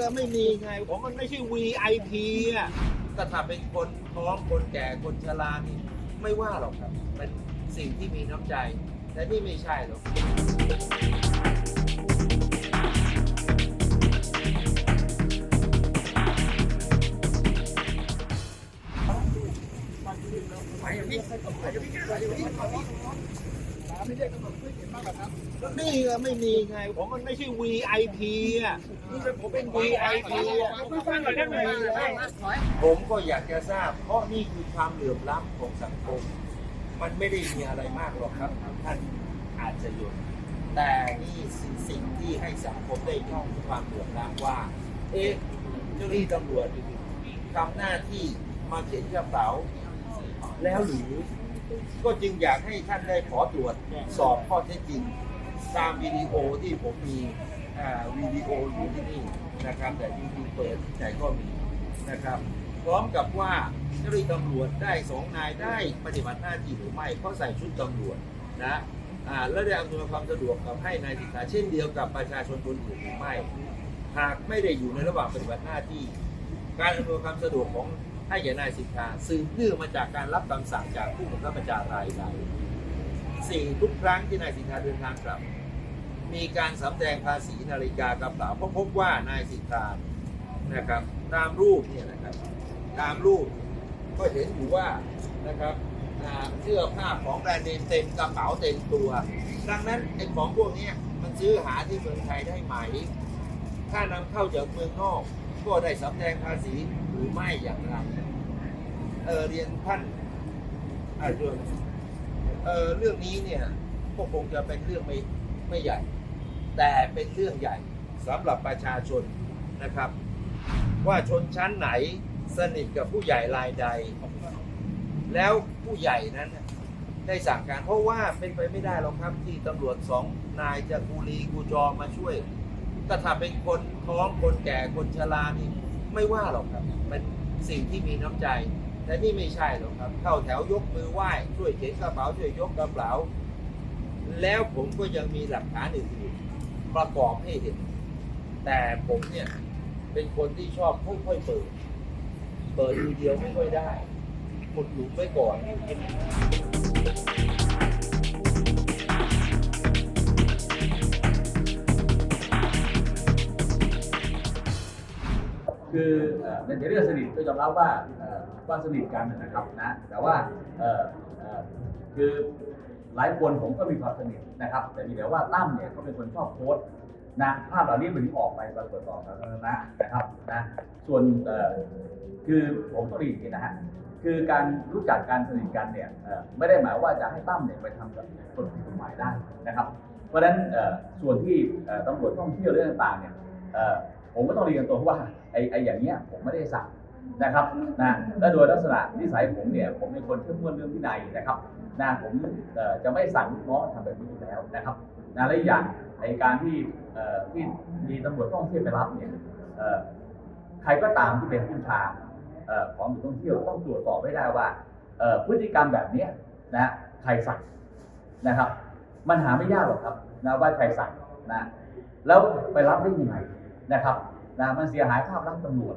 อะไม่มีไงผมมันไม่ใช่ VIP อะแต่ถ้าเป็นคนท้องคนแก่คนชรานี่ไม่ว่าหรอกครับ เป็นสิ่งที่มีน้ำใจ แต่นี่ไม่ใช่หรอกนี่อะไม่มี นี่ไม่มีไง ผมมันไม่ใช่ VIP อะผมเป็น VIP อะผมก็อยากจะทราบ เพราะนี่คือความเหลื่อมล้ำของสังคม มันไม่ได้มีอะไรมากหรอกครับ ท่านอาจจะหยุด แต่นี่สิ่งสิ่งที่ให้สังคมได้มองความเหลื่อมล้ำว่า เอ๊ะเจ้าหน้าที่ตำรวจทำหน้าที่มาเข็นกระเป๋า แล้วหรือก็จึงอยากให้ท่านได้ขอตรวจสอบข้อเท็จจริง ตามวิดีโอที่ผมมีวิดีโออยู่ที่นี่นะครับ แต่จริงๆเปิดที่ก็มีนะครับ พร้อมกับว่าเจ้าหน้าที่ตำรวจได้สองนายได้ปฏิบัติหน้าที่หรือไม่เพราะใส่ชุดตำรวจนะและได้อำนวยความสะดวกกับให้นายสิทธาเช่นเดียวกับประชาชนคนอื่นหรือไม่ หากไม่ได้อยู่ในระหว่างปฏิบัติหน้าที่ การอำนวยความสะดวกของให้แก่นายสิทธาสืบเนื่องมาจากการรับคำสั่งจากผู้บังคับบัญชารายใดสี่ทุกครั้งที่นายสิทธาเดินทางกลับ มีการสำแดงภาษีนาฬิกากระเป๋าเพราะพบว่านายสิทธานะครับ ตามรูปเนี่ยนะครับ ตามรูปก็เห็นอยู่ว่านะครับเสื้อผ้าของแบรนด์เนมเต็มกระเป๋าเต็มตัว ดังนั้นไอ้ของพวกนี้มันซื้อหาที่เมืองไทยได้ไหม ถ้านำเข้าจากเมืองนอก ก็ได้สำแดงภาษีหรือไม่อย่างไรเออเรียนท่านอาจารย์เออเรื่องนี้เนี่ยก็คงจะเป็นเรื่องไม่ไม่ใหญ่ แต่เป็นเรื่องใหญ่สำหรับประชาชนนะครับ ว่าชนชั้นไหนสนิทกับผู้ใหญ่รายใด แล้วผู้ใหญ่นั้นได้สั่งการเพราะว่าเป็นไปไม่ได้หรอกครับที่ตำรวจสองนายจะกูรีกูจอมาช่วยก็ถ้าเป็นคนท้องคนแก่คนชรานี่ไม่ว่าหรอกครับเป็นสิ่งที่มีน้ำใจ แต่นี่ไม่ใช่หรอกครับ เข้าแถวยกมือไหว้ช่วยเข็นกระเป๋าช่วยยกกระเป๋า แล้วผมก็ยังมีหลักฐานอื่นๆ ประกอบให้เห็น แต่ผมเนี่ยเป็นคนที่ชอบค่อยๆเปิด เปิดทีเดียวไม่ค่อยได้ขุดหลุมไว้ก่อนคือในเรื่องสนิทก็ยอมรับว่าว่าสนิทกันนะครับนะแต่ว่าคือ หลายคนผมก็มีความสนิทนะครับ แต่มีแต่ว่าตั้มเนี่ยเขาเป็นคนชอบโพสต์นะภาพเหล่านี้มันถึงออกไปปรากฏต่อสาธารณะนะครับนะส่วนคือผมต้องเรียนอย่างนี้นะฮะคือการรู้จักการสนิทกันเนี่ยไม่ได้หมายว่าจะให้ตั้มเนี่ยไปทำกับคนผิดกฎหมายได้นะครับ เพราะฉะนั้นส่วนที่ตำรวจท่องเที่ยวเรื่องต่างๆเนี่ยผมก็ต้องเรียนตัวว่าไอ้ไอ้อย่างเงี้ยผมไม่ได้สั่ง นะครับนะและโดยลักษณะนิสัยผมเนี่ยผมเป็นคนเข้มงวดเรื่องวินัยนะครับนะผมจะไม่สั่งลูกน้องทำแบบนี้แล้วนะครับนะและอย่างไอ้การที่ที่มีตำรวจท่องเที่ยวไปรับเนี่ยใครก็ตามที่เป็นผู้ชาเอ่อของท่องเที่ยวต้องตรวจสอบให้ได้ว่าพฤติกรรมแบบนี้นะใครสั่งนะครับ มันหาไม่ยากหรอกครับนะว่าใครสั่งนะแล้วไปรับได้ยังไงนะครับนะมันเสียหายภาพลักษณ์ตำรวจ